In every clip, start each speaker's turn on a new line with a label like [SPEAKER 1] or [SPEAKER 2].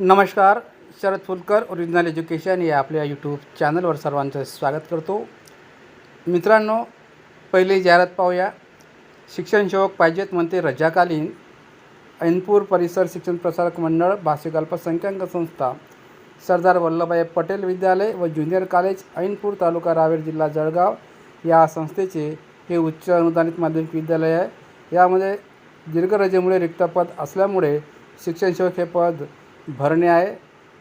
[SPEAKER 1] नमस्कार Sharad Phulkar original education या आपल्या यूट्यूब चॅनलवर सर्वांचं स्वागत करतो. मित्रांनो पहिली जाहिरात पाहूया. शिक्षण सेवक पाहिजेत म्हणते रजाकालीन. ऐनपूर परिसर शिक्षण प्रसारक मंडळ भाषिक अल्पसंख्याक संस्था सरदार वल्लभभाई पटेल विद्यालय व ज्युनियर कॉलेज ऐनपूर तालुका रावेर जिल्हा जळगाव या संस्थेचे हे उच्च अनुदानित माध्यमिक विद्यालय आहे. यामध्ये दीर्घ रजेमुळे रिक्त पद असल्यामुळे शिक्षण सेवक हे पद भरणे आहे.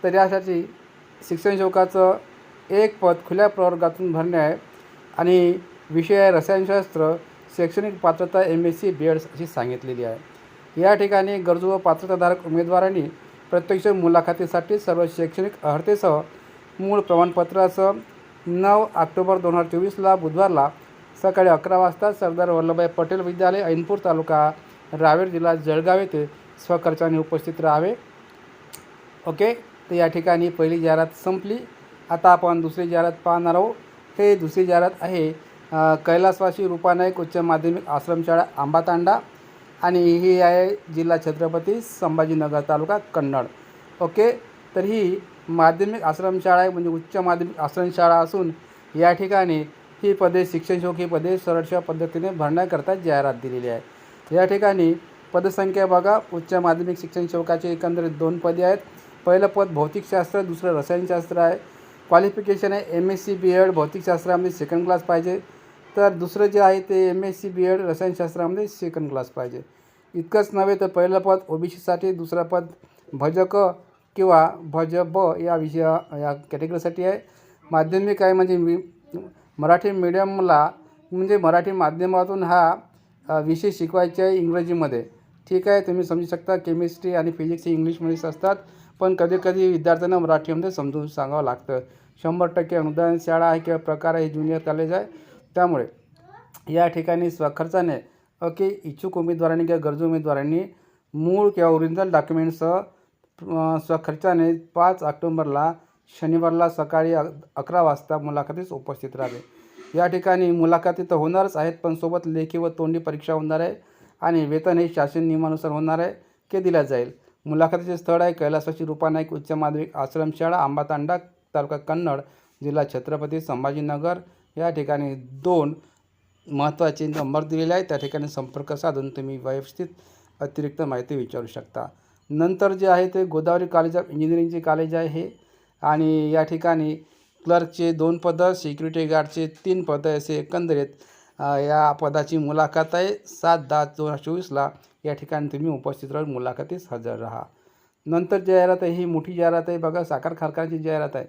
[SPEAKER 1] तर यासाठी शिक्षण सेवकाचं एक पद खुल्या प्रवर्गातून भरणे आहे. आणि विषय आहे रसायनशास्त्र शैक्षणिक पात्रता M S C B Eds अशी सांगितलेली आहे. या ठिकाणी गरजू व पात्रताधारक उमेदवारांनी प्रत्यक्ष मुलाखतीसाठी सर्व शैक्षणिक अर्हतेसह मूळ प्रमाणपत्रासह नऊ ऑक्टोबर दोन हजार चोवीसला बुधवारला सकाळी अकरा वाजता सरदार वल्लभभाई पटेल विद्यालय ऐनपूर तालुका रावेर जिल्हा जळगाव येथे स्वखर्चाने उपस्थित राहावे. ओके? तर या ठिकाणी पहिली जाहिरात संपली. आता आपण दुसरी जाहिरात पाहणार आहोत. हे दुसरी जाहिरात आहे कैलासवासी रूपानायक उच्च माध्यमिक आश्रमशाळा आंबातांडा आणि ही आहे जिल्हा छत्रपती संभाजीनगर तालुका कन्नड. ओके? तर ही माध्यमिक आश्रमशाळा आहे म्हणजे उच्च माध्यमिक आश्रमशाळा असून या ठिकाणी ही पदे शिक्षणशोक ही पदे सरळशा पद्धतीने भरण्याकरता जाहिरात दिलेली आहे. या ठिकाणी पदसंख्या बघा. उच्च माध्यमिक शिक्षण शोकाचे एकंदरीत दोन पदे आहेत. पहिलं पद भौतिकशास्त्र दुसरं रसायनशास्त्र आहे. क्वालिफिकेशन आहे M S C B Ed भौतिकशास्त्रामध्ये second class पाहिजे. तर दुसरं जे आहे ते M S C B Ed रसायनशास्त्रामध्ये second class पाहिजे. इतकंच नव्हे तर पहिलं पद ओ बी सीसाठी दुसरं पद भजक किंवा भज ब या विषया या कॅटेगरीसाठी आहे. माध्यमिक आहे म्हणजे मी मराठी मीडियमला म्हणजे मराठी माध्यमातून हा विषय शिकवायचे आहे इंग्रजीमध्ये. ठीक आहे तुम्ही समजू शकता केमिस्ट्री आणि फिजिक्स हे इंग्लिशमध्येच असतात. पण कधी कधी विद्यार्थ्यांना मराठीमध्ये समजून सांगावं लागतं. शंभर टक्के अनुदान शाळा आहे किंवा प्रकार आहे ज्युनियर कॉलेज आहे. त्यामुळे या ठिकाणी स्वखर्चाने ओके इच्छुक उमेदवारांनी किंवा गरजू उमेदवारांनी मूळ किंवा ओरिजिनल डॉक्युमेंटसह स्वखर्चाने पाच ऑक्टोंबरला शनिवारला सकाळी अकरा वाजता मुलाखतीस उपस्थित राहावे. या ठिकाणी मुलाखती तर होणारच आहेत पण सोबत लेखी व तोंडी परीक्षा होणार आहे आणि वेतन हे शासन नियमानुसार होणार आहे के दिल्या जाईल. मुलाखतीचे स्थळ आहे कैलासवाची रूपा नाईक उच्च माध्यमिक आश्रमशाळा आंबातांडा तालुका कन्नड जिल्हा छत्रपती संभाजीनगर. या ठिकाणी दोन महत्त्वाचे नंबर दिलेले आहेत. त्या ठिकाणी संपर्क साधून तुम्ही व्यवस्थित अतिरिक्त माहिती विचारू शकता. नंतर जे आहे ते गोदावरी कॉलेज ऑफ इंजिनिअरिंगचे कॉलेज आहे हे. आणि या ठिकाणी क्लर्कचे दोन पदं सिक्युरिटी गार्डचे तीन पदं असे एकंदरीत या पदाची मुलाखत आहे. सात दहा दोन हजार चोवीसला या ठिकाणी तुम्ही उपस्थित राहून मुलाखतीस हजर राहा. नंतर जाहिरात आहे ही मोठी जाहिरात आहे. बघा साखर कारखान्याची जाहिरात आहे.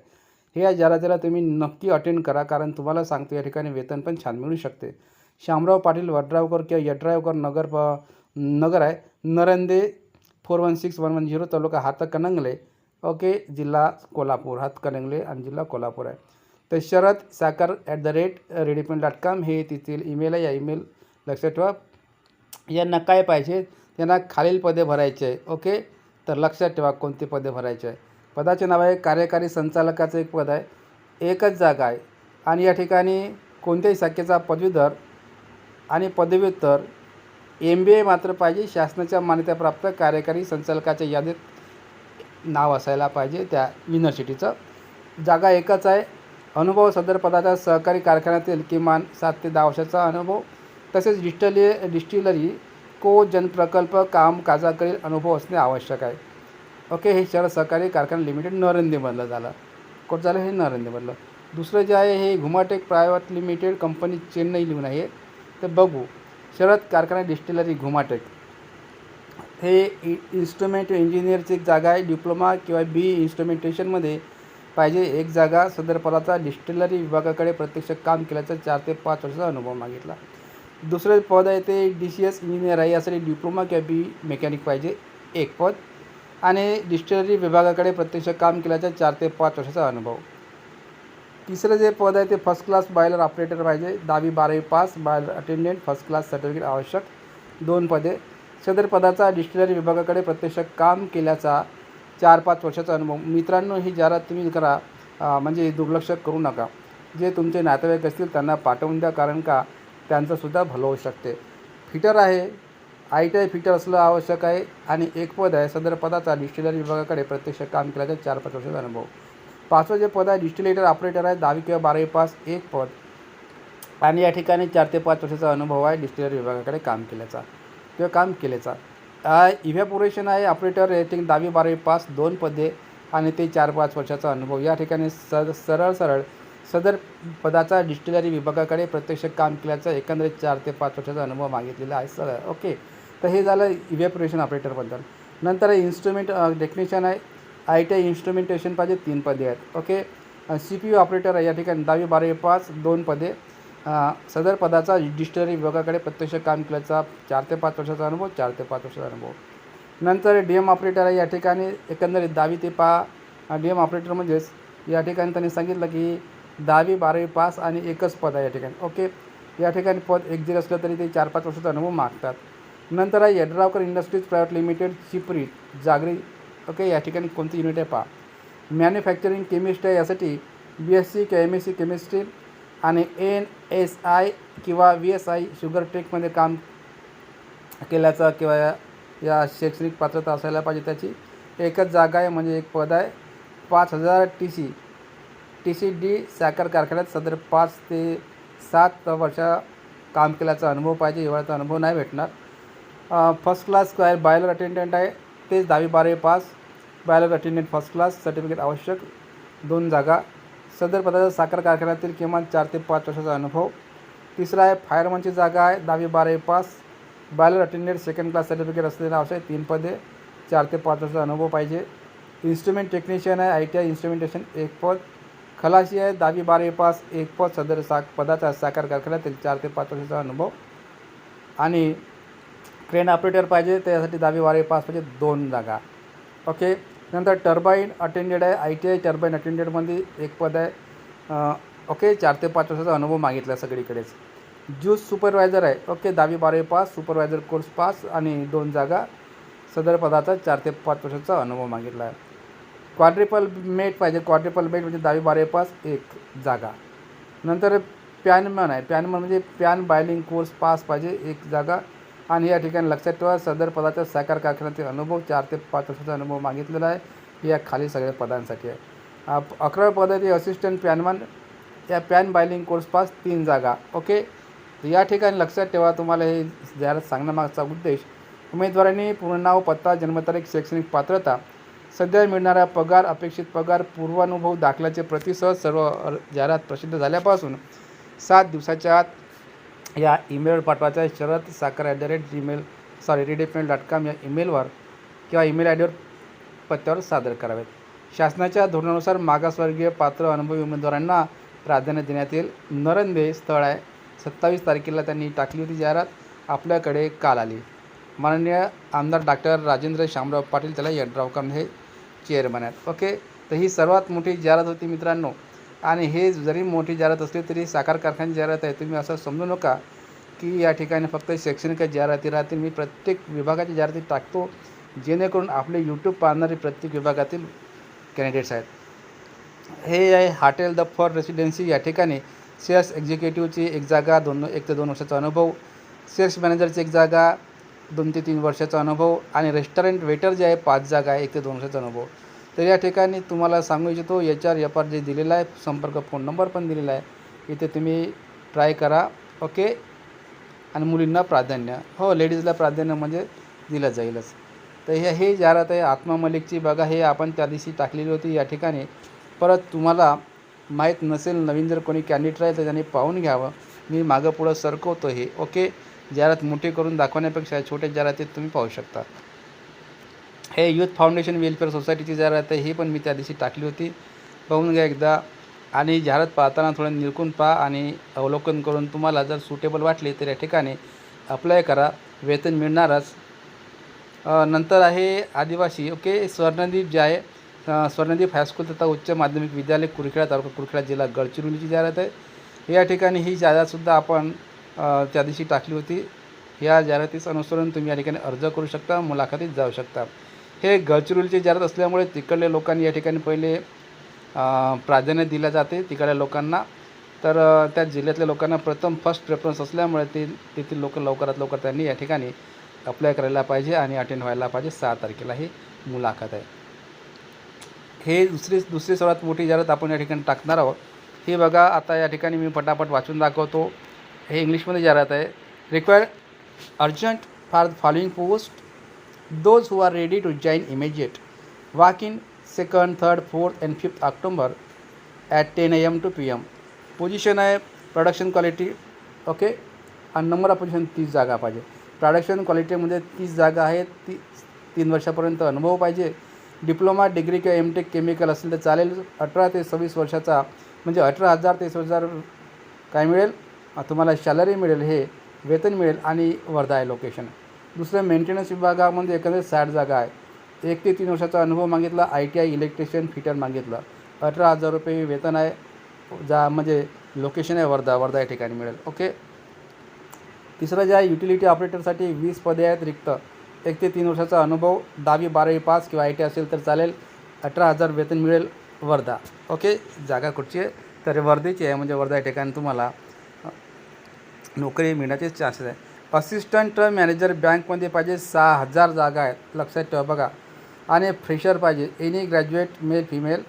[SPEAKER 1] हे या जाहिरातीला तुम्ही नक्की अटेंड करा कारण तुम्हाला सांगतो या ठिकाणी वेतन पण छान मिळू शकते. शामराव पाटील वड्रावकर किंवा यड्रावकर नगर प नगर आहे. Narande four one six one one zero taluka Hatkanangale. Okay जिल्हा कोल्हापूर हातकणंगले आणि जिल्हा कोल्हापूर आहे. तर Sharad Sakhar at the rate रेडिपेंट dot com हे तिथील ईमेल आहे. या ईमेल लक्षात ठेवा. यांना काय पाहिजे? त्यांना खालील पदे भरायचे आहे. ओके? तर लक्षात ठेवा कोणते पदे भरायचे आहे. पदाचे नाव आहे कार्यकारी संचालकाचं एक पद आहे. एकच जागा आहे. आणि या ठिकाणी कोणत्याही शाखेचा पदवीधर आणि पदव्युत्तर एम बी ए मात्र पाहिजे. शासनाच्या मान्यताप्राप्त कार्यकारी संचालकाच्या यादीत नाव असायला पाहिजे त्या युनिव्हर्सिटीचं जागा एकच आहे. अनुभव सदर पदाचा सहकारी कारखान्यातील किमान सात ते दहा वर्षाचा अनुभव तसेच डिस्टली डिस्टिलरी को जनप्रकल्प कामकाजाकडील अनुभव असणे आवश्यक आहे. ओके हे शहर सहकारी कारखाना लिमिटेड नरेंद्रमधलं झालं. कोट झालं हे नरेंद्रमधलं दुसरं जे आहे हे घुमाटेक प्रायव्हेट लिमिटेड कंपनी चेन्नई लिहून आहे तर बघू शरद कारखाना डिस्टिलरी घुमाटेक. हे इ इन्स्ट्रुमेंट इंजिनिअरची एक जागा आहे डिप्लोमा किंवा बी इन्स्ट्रुमेंटेशनमध्ये पाहिजे. एक जागा सदरपदाचा डिस्टिलरी विभागाकडे प्रत्यक्ष काम केल्याचा चार ते पाच वर्षाचा अनुभव मागितला. दुसरं पद आहे ते डी सी एस इंजिनियर आहे यासाठी डिप्लोमा किंवा बी मेकॅनिक पाहिजे एक पद. आणि डिस्टिलरी विभागाकडे प्रत्यक्ष काम केल्याचा चार ते पाच वर्षाचा अनुभव. तिसरं जे पद आहे ते फर्स्ट क्लास बायलर ऑपरेटर पाहिजे दहावी बारावी pass boiler attendant first class certificate आवश्यक. दोन पदे. सदर पदाचा डिस्टिलरी विभागाकडे प्रत्यक्ष काम केल्याचा चार पाच वर्षाचा अनुभव. मित्रांनो ही जाहिरात तुम्ही करा म्हणजे दुर्लक्ष करू नका. जे तुमचे नातेवाईक असतील त्यांना पाठवून द्या कारण का त्यांचंसुद्धा भलं होऊ शकते. फिटर आहे. आय टी आय फिटर असलं आवश्यक आहे आणि एक पद आहे सदर पदाचा डिस्टिलर विभागाकडे प्रत्यक्ष काम केल्याचा चार पाच वर्षाचा अनुभव. पाचवं जे पद आहे डिस्टिलेटर ऑपरेटर आहे दहावी किंवा बारावी पास एक पद. आणि या ठिकाणी चार ते पाच वर्षाचा अनुभव आहे डिस्टिलर विभागाकडे काम केल्याचा किंवा काम केल्याचा. इव्हॅपोरेशन आहे. ऑपरेटर रेटिंग दहावी बारावी पास दोन पदे आणि ते चार पाच वर्षाचा अनुभव. या ठिकाणी स सरळ सरळ सदर पदाचा डिस्टिलरी विभागाकडे प्रत्यक्ष काम केल्याचा एकंदरीत चार ते पाच वर्षाचा अनुभव मागितलेला आहे सरळ ओके. तर हे झालं इव्हॅपोरेशन ऑपरेटरबद्दल नंतर इन्स्ट्रुमेंट टेक्निशियन आहे. आय टी आय इन्स्ट्रुमेंटेशन पाहिजे तीन पदे आहेत. Okay. C P U operator आहे. या ठिकाणी दहावी बारावी पाच दोन पदे सदर पदाचा डिस्टनरी विभागाकडे प्रत्यक्ष काम केल्याचा चार ते पाच वर्षाचा अनुभव चार ते पाच वर्षाचा अनुभव. नंतर डी एम ऑपरेटर आहे या ठिकाणी एकंदरीत दहावी ते पा डी एम ऑपरेटर म्हणजेच या ठिकाणी त्यांनी सांगितलं की दहावी बारावी पास आणि एकच पद आहे या ठिकाणी. ओके? या ठिकाणी पद एक जरी असलं तरी ते चार पाच वर्षाचा अनुभव मागतात. नंतर आहे यड्रावकर इंडस्ट्रीज प्रायव्हेट लिमिटेड चिपरी जागरी. ओके? या ठिकाणी कोणती युनिट आहे पहा. मॅन्युफॅक्चरिंग केमिस्ट आहे यासाठी बी एस सी किंवा एम एस सी केमिस्ट्री आणि एन एस आय किंवा व्ही एस आय शुगर टेकमध्ये काम केल्याचं किंवा या या शैक्षणिक पात्रता असायला पाहिजे त्याची. एकच जागा आहे म्हणजे एक पद आहे. पाच हजार T C T C D साखर कारखान्यात सदर पाच ते सात वर्षा काम केल्याचा अनुभव पाहिजे हिवाळ्याचा अनुभव नाही भेटणार. फर्स्ट क्लास काय बायलर अटेंडंट आहे. तेच दहावी बारावी pass. Boiler attendant first class certificate आवश्यक. दोन जागा. सदर पदाचा साखर कारखान्यातील किमान चार ते पाच वर्षाचा अनुभव. तिसरा आहे फायरमनची जागा आहे दहावी बारावी pass. Boiler attendant second class certificate असलेलं आवश्यक तीन पदे. चार ते पाच वर्षाचा अनुभव पाहिजे. इन्स्ट्रुमेंट टेक्निशियन आहे आय टी आय इन्स्ट्रुमेंटेशन एक पद. खलाशी आहे दहावी बारावी पास एक पद. सदर सा पदाचा साखर कारखान्यातील चार ते पाच वर्षाचा अनुभव. आणि क्रेन ऑपरेटर पाहिजे त्यासाठी दहावी बारावी पास पाहिजे दोन जागा. ओके नंतर टर्बाईन अटेंडेड आहे आय टी आय टर्बाईन अटेंडेडमध्ये एक पद आहे. ओके चार ते पाच वर्षाचा अनुभव मागितला आहे सगळीकडेच. ज्यूस सुपरवायझर आहे ओके दहावी बारावी पास सुपरवायझर कोर्स पास आणि दोन जागा. सदर पदाचा चार ते पाच वर्षाचा अनुभव मागितला आहे. क्वाड्रिपल मेट पाहिजे क्वाड्रिपल मेट म्हणजे दहावी बारावी पास एक जागा. नंतर पॅनमन आहे पॅनमन म्हणजे पॅन बायलिंग कोर्स पास पाहिजे एक जागा. आणि या ठिकाणी लक्षात ठेवा सदर पदाच्या साकार कारखान्यातील अनुभव चार ते पाच वर्षाचा अनुभव मागितलेला आहे. या खाली सगळ्या पदांसाठी आहे. अकराव्या पदाचे असिस्टंट पॅनमन या पॅन बायलिंग कोर्स पास तीन जागा. ओके? या ठिकाणी लक्षात ठेवा तुम्हाला हे जाहिरात सांगण्यामागचा उद्देश उमेदवारांनी पूर्ण नाव पत्ता जन्मतारीख शैक्षणिक पात्रता सध्या मिळणारा पगार अपेक्षित पगार पूर्वानुभव दाखल्याचे प्रतिसह सर्व जाहिरात प्रसिद्ध झाल्यापासून सात दिवसाच्या आत या ईमेलवर पाठवायचा आहे. Sharad Sakhar at the rate Gmail sorry rediffmail dot com या ईमेलवर किंवा ईमेल आय डीवर पत्त्यावर सादर करावेत. शासनाच्या धोरणानुसार मागासवर्गीय पात्र अनुभवी उमेदवारांना प्राधान्य देण्यात येईल. नरंदे स्थळ आहे. सत्तावीस तारखेला त्यांनी टाकली होती जाहिरात. आपल्याकडे काल आली. माननीय आमदार डॉक्टर राजेंद्र शामराव पाटील त्याला यड्रावकर हे चेअरमन आहेत. ओके? तर ही सर्वात मोठी जाहिरात होती मित्रांनो. आणि हे जरी मोठी जाहिरात असली तरी साखर कारखान्याची जाहिरात आहे. तुम्ही असं समजू नका की या ठिकाणी फक्त शैक्षणिक जाहिराती राहतील. मी प्रत्येक विभागाची जाहिराती टाकतो जेणेकरून आपले यूट्यूब पाहणारे प्रत्येक विभागातील कॅन्डिडेट्स आहेत. हे आहे हॉटेल द फॉर रेसिडेन्सी या ठिकाणी सेल्स एक्झिक्युटिव्हची एक जागा दोन एक ते दोन वर्षाचा अनुभव सेल्स मॅनेजरची एक जागा दोन ते तीन वर्षाचा अनुभव आणि रेस्टॉरंट वेटर जे आहे पाच जागा आहे एक ते दोन वर्षाचा अनुभव. तर या ठिकाणी तुम्हाला सांगू इच्छितो H R F R J दिलेला आहे संपर्क फोन नंबर पण दिलेला आहे. इथे तुम्ही ट्राय करा ओके आणि मुलींना प्राधान्य हो लेडीजला प्राधान्य म्हणजे दिलं जाईलच. तर हे हे जाहिरात आहे आत्मा मलिकची बघा हे आपण त्या दिवशी टाकलेली होती या ठिकाणी. परत तुम्हाला माहीत नसेल नवीन जर कोणी कॅन्डिडेट राहील तर त्यांनी पाहून घ्यावं. मी मागं पुढं सरकवतो हे ओके जाहिरात मोठी करून दाखवण्यापेक्षा छोट्या जाहिरातीत तुम्ही पाहू शकता. हे यूथ फाउंडेशन वेलफेअर सोसायटीची जाहिरात आहे ही पण मी त्या दिवशी टाकली होती. पाहून घ्या एकदा. आणि जाहिरात पाहताना थोडं निरकून पहा आणि अवलोकन करून तुम्हाला जर सुटेबल वाटले तर या ठिकाणी अप्लाय करा. वेतन मिळणारच. नंतर आहे आदिवासी. ओके स्वर्णदीप जे आहे स्वर्णदीप हायस्कूल तथा उच्च माध्यमिक विद्यालय कुरखेडा तालुका कुरखेडा जिल्हा गडचिरोलीची जाहिरात आहे. या ठिकाणी ही जाहिरातसुद्धा आपण त्या दिवशी टाकली होती. या जाहिरातीचं अनुसरून तुम्ही या ठिकाणी अर्ज करू शकता मुलाखतीत जाऊ शकता. हे गडचिरोलीची जाहिरात असल्यामुळे तिकडल्या लोकांनी या ठिकाणी पहिले प्राधान्य दिले जाते तिकडल्या लोकांना. तर त्या जिल्ह्यातल्या लोकांना प्रथम फर्स्ट प्रेफरन्स असल्यामुळे ते तेथील लोक लवकरात लवकर त्यांनी या ठिकाणी अप्लाय करायला पाहिजे आणि अटेंड व्हायला पाहिजे. सहा तारखेला ही मुलाखत आहे. हे दुसरी दुसरी सर्वात मोठी जाहिरात आपण या ठिकाणी टाकणार आहोत. हे बघा आता या ठिकाणी मी पटापट वाचून दाखवतो. हे इंग्लिशमध्ये जाहिरात आहे. Require urgent for the following post those who are ready to join immediate walk in second third fourth and fifth October at ten A M to P M position आहे प्रोडक्शन क्वालिटी ओके आणि number of position तीस जागा पाहिजे. Production क्वालिटीमध्ये म्हणजे तीस जागा आहेत ती तीन वर्षापर्यंत अनुभव पाहिजे. डिप्लोमा डिग्री किंवा एम टेक केमिकल असेल तर चालेल. अठरा ते सव्वीस वर्षाचा म्हणजे अठरा हजार ते सव्वीस हजार काय मिळेल? तुम्हाला सॅलरी मिळेल हे वेतन मिळेल आणि वर्धा आहे लोकेशन दुसरं मेंटेनन्स विभागामध्ये एकंदरीत साठ जागा आहे. एक ते तीन वर्षाचा अनुभव मागितला I T I electrician fitter मागितलं. अठरा हजार रुपये वेतन आहे जा म्हणजे लोकेशन आहे वर्धा वर्धा या ठिकाणी मिळेल. ओके तिसरं जे आहे युटिलिटी ऑपरेटरसाठी वीस पदे आहेत रिक्त. एक ते तीन वर्षाचा अनुभव दहावी बारावी पास किंवा आय टी असेल तर चालेल. अठरा हजार वेतन मिळेल वर्धा. ओके जागा कुठची आहे? तर वर्धेची आहे म्हणजे वर्धा या ठिकाणी तुम्हाला नोकरी मिळण्याचे चान्सेस आहे. असिस्टंट मॅनेजर बँकमध्ये पाहिजे सहा हजार जागा आहेत. लक्षात ठेवा बघा. आणि फ्रेशर पाहिजे. एनी ग्रॅज्युएट मेल फिमेल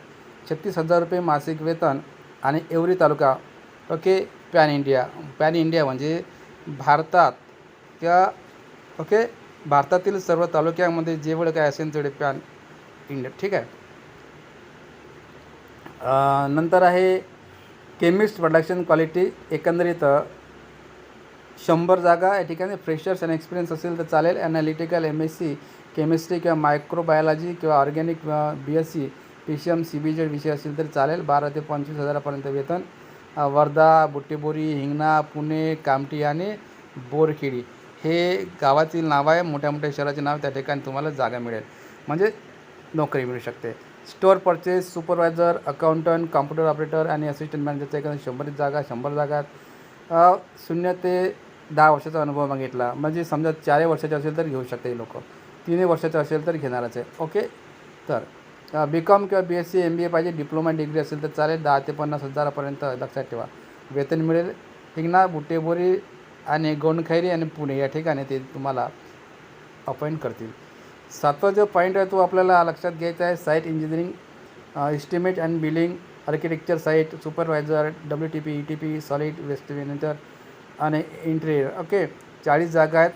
[SPEAKER 1] छत्तीस हजार रुपये मासिक वेतन आणि every taluka. Okay pan India. Pan India म्हणजे भारतात किंवा ओके भारतातील सर्व तालुक्यामध्ये जेवढं काय असेल तेवढे पॅन इंडिया. ठीक आहे? नंतर आहे केमिस्ट प्रोडक्शन क्वालिटी एकंदरीत शंभर जागा या ठिकाणी फ्रेशर्स आणि एक्सपिरियन्स असेल तर चालेल. Analytical M S C chemistry किंवा मायक्रोबायोलॉजी किंवा organic B S C P C M C B Z विषय असेल तर चालेल. बारा ते पंचवीस हजारापर्यंत वेतन. वर्धा बुट्टीबोरी हिंगणा पुणे कामठी आणि बोरखेडी हे गावातील नाव आहे. मोठ्या मोठ्या शहराचे नाव त्या ठिकाणी तुम्हाला जागा मिळेल. म्हणजे नोकरी मिळू शकते. Store purchase supervisor accountant computer operator आणि असिस्टंट मॅनेजरच्या एखाद्या शंभर जागा शंभर जागा. शून्य ते दहा वर्षाचा अनुभव मागितला. म्हणजे समजा चारही वर्षाचे असेल तर घेऊ शकते हे लोक. तीनही वर्षाचे असेल तर घेणारच आहे. ओके? तर बी कॉम किंवा B S C M B A पाहिजे डिप्लोमा डिग्री असेल तर चालेल दहा ते पन्नास हजारापर्यंत लक्षात ठेवा. वेतन मिळेल. हिंगणा बुटेबोरी आणि गोंडखैरी आणि पुणे या ठिकाणी ते तुम्हाला अपॉइंट करतील. सातवा जो पॉईंट आहे तो आपल्याला लक्षात घ्यायचा आहे site engineering estimate and billing architecture site supervisor W T P E T P solid waste manager आणि इंटिरियर ओके चाळीस जागा आहेत.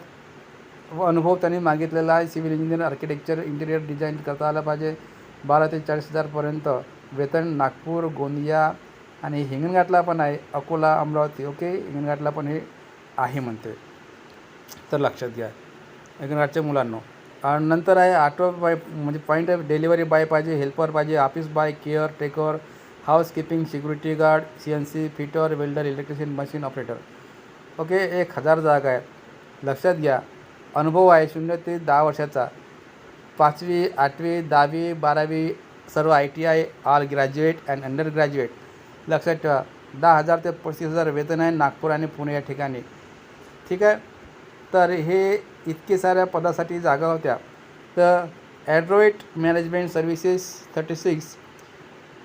[SPEAKER 1] व अनुभव त्यांनी मागितलेला आहे. Civil engineer architecture interior design करता आलं पाहिजे. बारा ते चाळीस हजारपर्यंत वेतन नागपूर गोंदिया आणि हिंगणघाटला पण आहे. अकोला अमरावती. ओके हिंगणघाटला पण हे आहे म्हणते. तर लक्षात घ्या. हिंगणघाटच्या मुलांना आणि नंतर आहे ऑटो बाय म्हणजे पॉईंट आहे डिलिव्हरी बाय पाहिजे हेल्पर पाहिजे office boy caretaker housekeeping security guard C N C fitter welder electrician machine operator okay एक हजार जागा आहेत. लक्षात घ्या अनुभव आहे शून्य ते दहा वर्षाचा. पाचवी आठवी दहावी बारावी सर्व I T I all graduate and undergraduate लक्षात ठेवा दहा हजार ते पस्तीस हजार वेतन आहे नागपूर आणि पुणे या ठिकाणी. ठीक आहे? तर हे इतके साऱ्या पदासाठी जागा होत्या. तर Adroit management services thirty six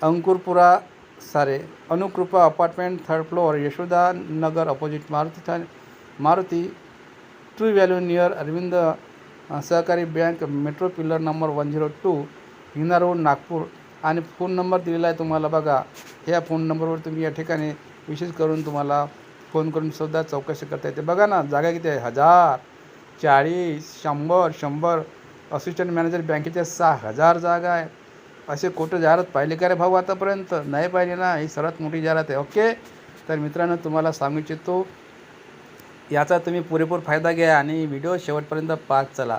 [SPEAKER 1] Ankurpura सारे Anukrupa apartment third floor Yashoda Nagar opposite Maruti Thane Maruti true value near Arvind सहकारी bank metro pillar number one zero two Hingna road Nagpur. आणि फोन नंबर दिलेला आहे तुम्हाला बघा. ह्या phone नंबरवर तुम्ही या ठिकाणी विशेष करून तुम्हाला फोन करून सुद्धा चौकशी करता येते. बघा ना जागा किती आहे? हजार चाळीस शंभर शंभर. असिस्टंट मॅनेजर बँकेच्या सहा हजार जागा आहे. असे कुठं जाहिरात पाहिली का रे भाऊ आतापर्यंत? नाही पाहिली ना. ही सर्वात मोठी जाहिरात आहे. ओके? तर मित्रांनो तुम्हाला सांगू इच्छितो याचा तुम्ही पुरेपूर फायदा घ्या आणि व्हिडिओ शेवटपर्यंत पाच चला.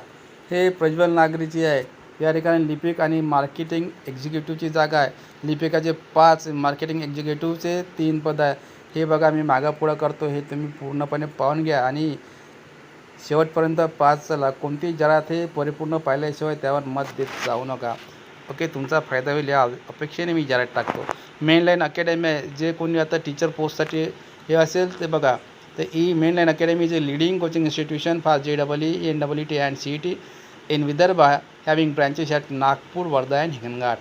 [SPEAKER 1] हे प्रज्वल नागरीची आहे. या ठिकाणी लिपिक आणि मार्केटिंग एक्झिक्युटिव्हची जागा आहे. लिपिकाचे पाच मार्केटिंग एक्झिक्युटिव्हचे तीन पद आहे. हे बघा मी मागापुढं करतो. हे तुम्ही पूर्णपणे पाहून घ्या आणि शेवटपर्यंत पाच चला. कोणती जरात हे परिपूर्ण पाहिल्याशिवाय त्यावर मत देत जाऊ नका. ओके तुमचा फायदा होईल या अपेक्षेने मी जाहिरात टाकतो. मेनलाईन अकॅडमी आहे जे कोणी आता टीचर पोस्टसाठी हे असेल ते बघा. तर ई मेनलाईन अकॅडमी जे leading coaching institution for J double E N double E T and C E T in Vidarbha having branches at Nagpur Wardha and Hinganghat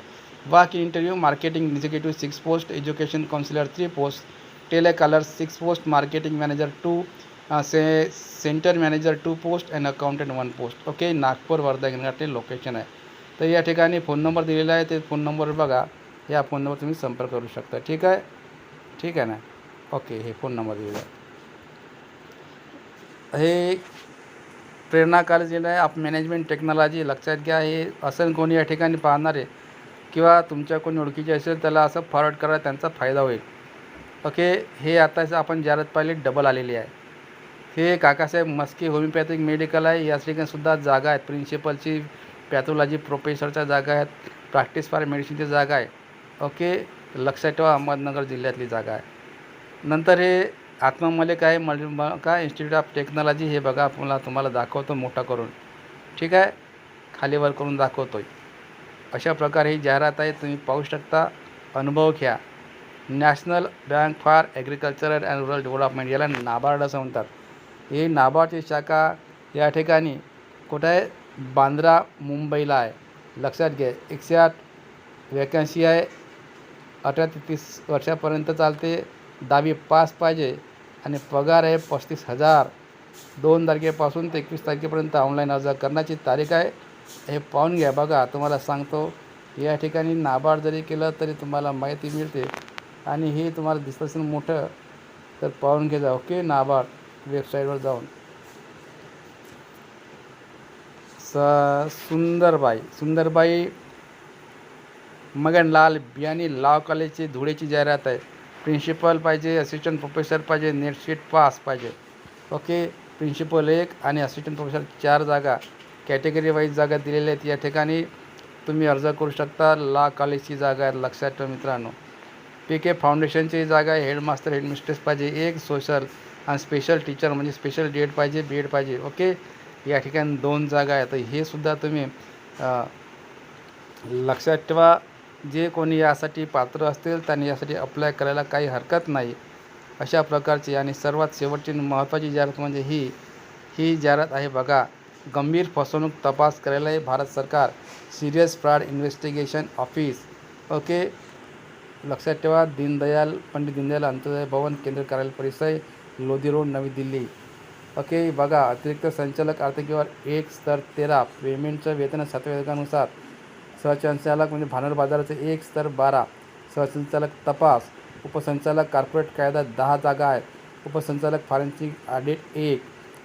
[SPEAKER 1] walk interview marketing executive six post education counsellor three post telecaller six post marketing manager two say centre manager two post and accountant one post okay Nagpur Wardha गिरणारचे location आहे. तर या ठिकाणी phone number दिलेला आहे. ते phone number बघा. या phone number तुम्ही संपर्क करू शकता. ठीक आहे? ठीक आहे ना? ओके. हे फोन नंबर दिलेला आहे. हे प्रेरणा कॉलेज दिलं आहे. आप मॅनेजमेंट टेक्नॉलॉजी लक्षात घ्या. हे असं कोणी या ठिकाणी पाहणारे किंवा तुमच्या कोणी ओळखीचे असेल त्याला असं फॉरवर्ड करा त्यांचा फायदा होईल. ओके? हे आताच आपण जाहिरात पाहिली डबल आलेली आहे. हे काकासाहेब मस्के होमिओपॅथिक मेडिकल आहे. या ठिकाणी सुद्धा जागा आहेत. प्रिन्सिपलची पॅथोलॉजी प्रोफेसरच्या जागा आहेत. प्रॅक्टिस फॉर मेडिसिनची जागा आहे. ओके लक्षात ठेवा अहमदनगर जिल्ह्यातली जागा आहे. नंतर हे आत्ममलिक आहे मल्टी का इन्स्टिट्यूट ऑफ टेक्नॉलॉजी हे बघा मला तुम्हाला दाखवतो मोठा करून. ठीक आहे? खालीवर करून दाखवतो आहे अशा प्रकारे ही जाहिरात आहे तुम्ही पाहू शकता. अनुभव घ्या. National bank for agricultural and rural development याला नाबार्ड असं म्हणतात. ही नाबार्डची शाखा या ठिकाणी कुठं आहे? बांद्रा मुंबईला आहे. लक्षात घ्या एकशे आठ वॅकन्सी आहे. अठरा ते तीस वर्षापर्यंत चालते. दहावी पास पाहिजे आणि पगार आहे पस्तीस हजार. दोन तारखेपासून ते एकवीस तारखेपर्यंत ऑनलाईन अर्ज करण्याची तारीख आहे. हे पाहून घ्या बघा तुम्हाला सांगतो या ठिकाणी नाबार्ड जरी केलं तरी तुम्हाला माहिती मिळते आणि हे तुम्हाला दिसत असेल मोठं. तर पाहून घे जा ओके नाबार्ड वेबसाईटवर जाऊन. स सुंदरबाई. सुंदरबाई मगनलाल बियाणी लॉ कॉलेजची धुळेची जाहिरात आहे. प्रिन्सिपल पाहिजे असिस्टंट प्रोफेसर पाहिजे नेटशीट पास पाहिजे. ओके प्रिन्सिपल एक आणि असिस्टंट प्रोफेसर चार जागा. कॅटेगरी वाईज जागा दिलेल्या आहेत. या ठिकाणी तुम्ही अर्ज करू शकता. लॉ कॉलेजची जागा आहे लक्षात ठेवा मित्रांनो. पी के फाउंडेशनची जागा आहे. हेडमास्टर हेडमिस्ट्रेस पाहिजे एक. सोशल आणि स्पेशल टीचर म्हणजे स्पेशल डी एड पाहिजे बी एड पाहिजे. ओके या ठिकाणी दोन जागा आहेत. हे सुद्धा तुम्ही लक्षात ठेवा. जे कोणी यासाठी पात्र असतील त्यांनी यासाठी अप्लाय करायला काही हरकत नाही. अशा प्रकारची आणि सर्वात शेवटची महत्त्वाची जाहिरात म्हणजे ही ही जाहिरात आहे बघा गंभीर फसवणूक तपास करायला भारत सरकार serious fraud investigation office. Okay? लक्षात ठेवा दीनदयाल पंडित दीनदयाल अंत्योदय भवन केंद्र कार्यालय परिसर लोधी रोड नवी दिल्ली. ओके बघा अतिरिक्त संचालक आर्थिक व्यवहार एक स्तर तेरा पेमेंटचं वेतन सातव्या सहसंचालक म्हणजे भांडवल बाजाराचं एक स्तर बारा. सहसंचालक तपास. उपसंचालक कॉर्पोरेट कायदा दहा जागा आहेत. उपसंचालक फॉरेन्सिक ऑडिट एक.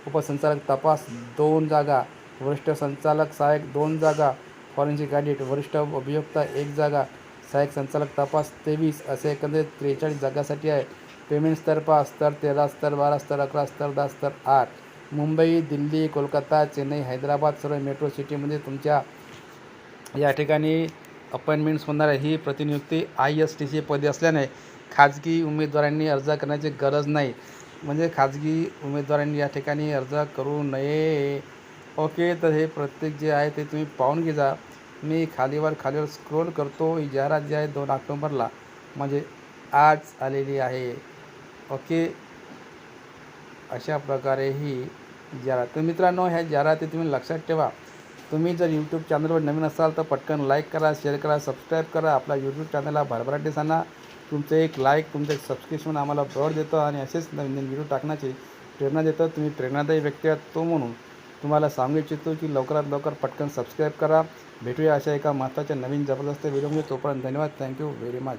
[SPEAKER 1] उपसंचालक तपास दोन जागा. वरिष्ठ संचालक सहाय्यक दोन जागा. फॉरेन्सिक ऑडिट वरिष्ठ अभियोक्ता एक जागा. सहाय्यक संचालक तपास तेवीस असे एकंदरीत त्रेचाळीस जागासाठी आहे. पेमेंट स्तर पाच स्तर तेरा स्तर बारा स्तर अकरा स्तर दहा स्तर आठ. मुंबई दिल्ली कोलकाता चेन्नई हैदराबाद सर्व मेट्रो सिटीमध्ये तुमच्या या ठिकाणी अपॉइंटमेंट्स होणार आहे. ही प्रतिनियुक्ती आय एस टी सी पदी असल्याने खाजगी उमेदवारांनी अर्ज करण्याची गरज नाही. म्हणजे खाजगी उमेदवारांनी या ठिकाणी अर्ज करू नये. ओके तर हे प्रत्येक जे आहे ते तुम्ही पाहून घेजा मी खालीवर खालीवर स्क्रोल करतो. ही जाहिरात जी आहे दोन ऑक्टोंबरला म्हणजे आज आलेली आहे. ओके? अशा प्रकारे ही जाहिरात तर मित्रांनो ह्या जाहिराती तुम्ही लक्षात ठेवा. तुम्ही जर यूट्यूब चॅनलवर नवीन असाल तर पटकन लाईक करा शेअर करा सबस्क्राईब करा. आपल्या यूट्यूब चॅनलला भरभराटी सांगा तुमचं एक लाईक तुमचं एक सबस्क्रिप्शन आम्हाला बळ देतं आणि असेच नवीन नवीन व्हिडिओ टाकण्याची प्रेरणा देतं. तुम्ही प्रेरणादायी व्यक्ती आहात तो म्हणून तुम्हाला सांगू इच्छितो की लवकरात लवकर पटकन सबस्क्राईब करा. भेटूया अशा एका महत्त्वाच्या नवीन जबरदस्त व्हिडिओमध्ये तोपर्यंत धन्यवाद. Thank you very much